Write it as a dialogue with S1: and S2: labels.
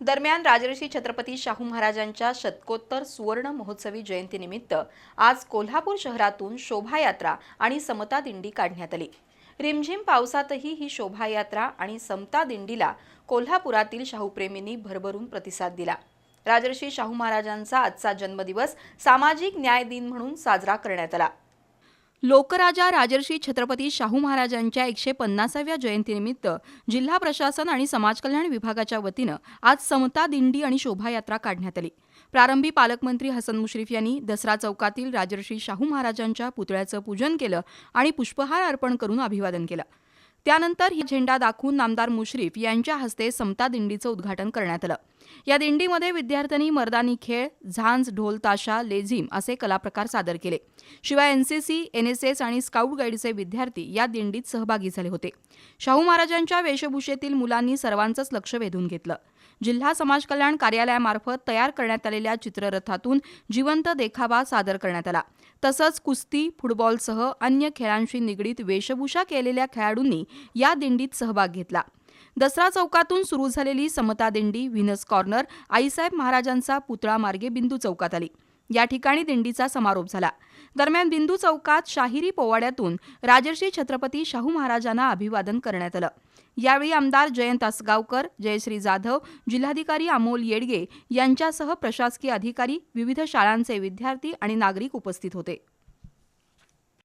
S1: दरम्यान राजर्षी छत्रपती शाहू महाराजांच्या शतकोत्तर सुवर्ण महोत्सवी जयंतीनिमित्त आज कोल्हापूर शहरातून शोभायात्रा आणि समता दिंडी काढण्यात आली. रिमझिम पावसातही ही शोभायात्रा आणि समता दिंडीला कोल्हापुरातील शाहूप्रेमींनी भरभरून प्रतिसाद दिला. राजर्षी शाहू महाराजांचा आजचा जन्मदिवस सामाजिक न्याय दिन म्हणून साजरा करण्यात आला. लोकराजा राजर्षी छत्रपती शाहू महाराजांच्या एकशे पन्नासाव्या जयंतीनिमित्त जिल्हा प्रशासन आणि समाजकल्याण विभागाच्या वतीनं आज समता दिंडी आणि शोभायात्रा काढण्यात आली. प्रारंभी पालकमंत्री हसन मुश्रीफ यांनी दसरा चौकातील राजर्षी शाहू महाराजांच्या पुतळ्याचं पूजन केलं आणि पुष्पहार अर्पण करून अभिवादन केलं. त्यानंतर ही झेंडा दाखवून नामदार मुश्रीफ यांच्या हस्ते समता दिंडीचं उद्घाटन करण्यात आलं. या दिंडीमध्ये विद्यार्थ्यांनी मर्दानी खेळ झांज ढोल ताशा लेझिम असे कलाप्रकार सादर केले. शिवाय एनसीसी एनएसएस आणि स्काउट गाईडचे विद्यार्थी या दिंडीत सहभागी झाले होते. शाहू महाराजांच्या वेशभूषेतील मुलांनी सर्वांचंच लक्ष वेधून घेतलं. जिल्हा समाज कल्याण कार्यालयामार्फत तयार करण्यात आलेल्या चित्ररथातून जिवंत देखावा सादर करण्यात आला. तसंच कुस्ती फुटबॉलसह अन्य खेळांशी निगडीत वेशभूषा केलेल्या खेळाडूंनी या दिंडीत सहभाग घेतला. दसरा चौकातून सुरू झालेली समता दिंडी व्हिनस कॉर्नर आईसाहेब महाराजांचा पुतळा मार्गे बिंदू चौकात आली. या ठिकाणी दिंडीचा समारोप झाला. दरम्यान बिंदू चौकात शाहिरी पोवाड्यातून राजर्षी छत्रपती शाहू महाराजांना अभिवादन करण्यात आलं. यावेळी आमदार जयंत आसगावकर जयश्री जाधव जिल्हाधिकारी अमोल येडगे यांच्यासह प्रशासकीय अधिकारी विविध शाळांचे विद्यार्थी आणि नागरिक उपस्थित होते.